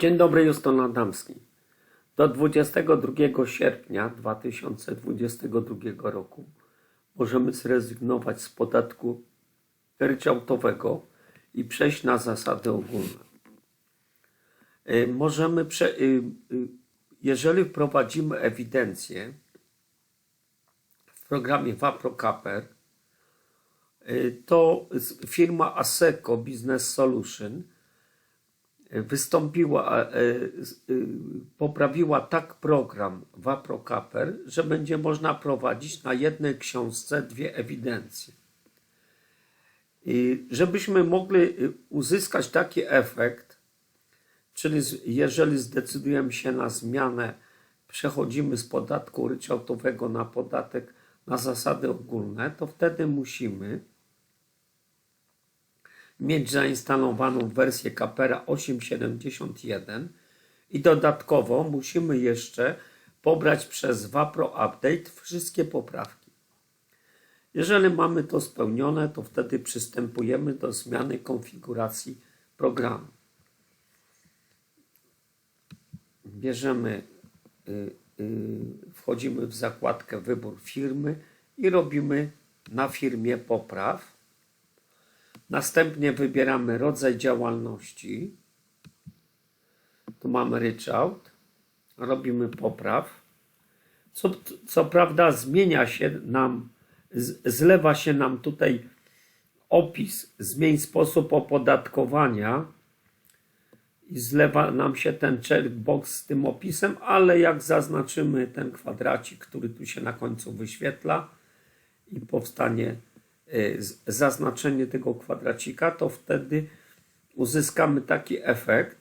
Dzień dobry, Justin Adamski. Do 22 sierpnia 2022 roku możemy zrezygnować z podatku ryczałtowego i przejść na zasady ogólne. Y, Możemy, prze, y, y, jeżeli wprowadzimy ewidencję w programie WaproCaper, y, to firma ASECO Business Solution wystąpiła, e, z- y, poprawiła tak program WaproCaper, że będzie można prowadzić na jednej książce dwie ewidencje. I żebyśmy mogli uzyskać taki efekt, czyli jeżeli zdecydujemy się na zmianę, przechodzimy z podatku ryczałtowego na podatek na zasady ogólne, to wtedy musimy mieć zainstalowaną wersję Capera 8.71 i dodatkowo musimy jeszcze pobrać przez Vapro Update wszystkie poprawki. Jeżeli mamy to spełnione, to wtedy przystępujemy do zmiany konfiguracji programu. Bierzemy, y, y, wchodzimy w zakładkę wybór firmy i robimy na firmie popraw. Następnie wybieramy rodzaj działalności. Tu mamy ryczałt. Robimy popraw. Co, co prawda zmienia się nam, zlewa się nam tutaj opis, zmień sposób opodatkowania i zlewa nam się ten checkbox z tym opisem, ale jak zaznaczymy ten kwadracik, który tu się na końcu wyświetla i powstanie zaznaczenie tego kwadracika, to wtedy uzyskamy taki efekt,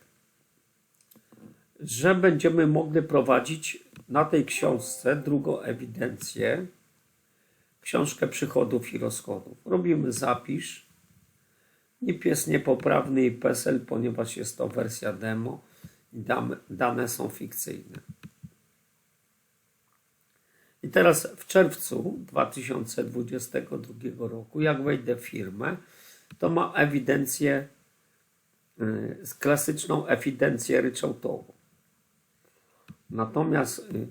że będziemy mogli prowadzić na tej książce drugą ewidencję, książkę przychodów i rozchodów. Robimy zapisz. NIP jest niepoprawny i PESEL, ponieważ jest to wersja demo i dane są fikcyjne. I teraz w czerwcu 2022 roku, jak wejdę w firmę, to ma ewidencję, y, klasyczną ewidencję ryczałtową. Natomiast y,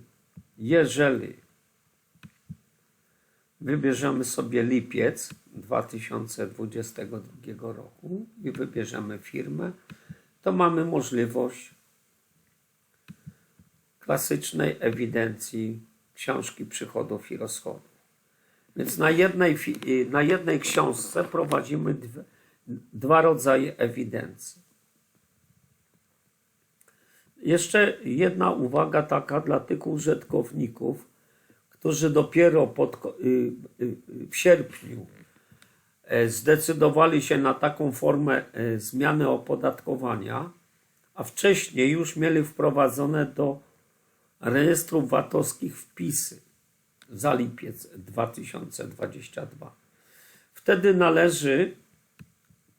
jeżeli wybierzemy sobie lipiec 2022 roku i wybierzemy firmę, to mamy możliwość klasycznej ewidencji książki przychodów i rozchodów. Więc na jednej, y, na jednej książce prowadzimy dwie, dwa rodzaje ewidencji. Jeszcze jedna uwaga taka dla tych użytkowników, którzy dopiero pod, y, y, w sierpniu e, zdecydowali się na taką formę e, zmiany opodatkowania, a wcześniej już mieli wprowadzone do rejestrów VAT-owskich wpisy za lipiec 2022. Wtedy należy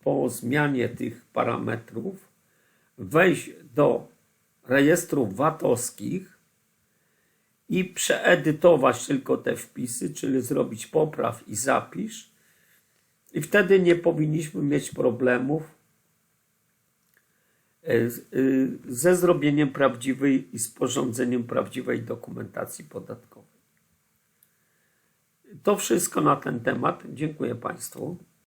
po zmianie tych parametrów wejść do rejestrów VAT-owskich i przeedytować tylko te wpisy, czyli zrobić popraw i zapisz. I wtedy nie powinniśmy mieć problemów ze zrobieniem prawdziwej i sporządzeniem prawdziwej dokumentacji podatkowej. To wszystko na ten temat. Dziękuję Państwu.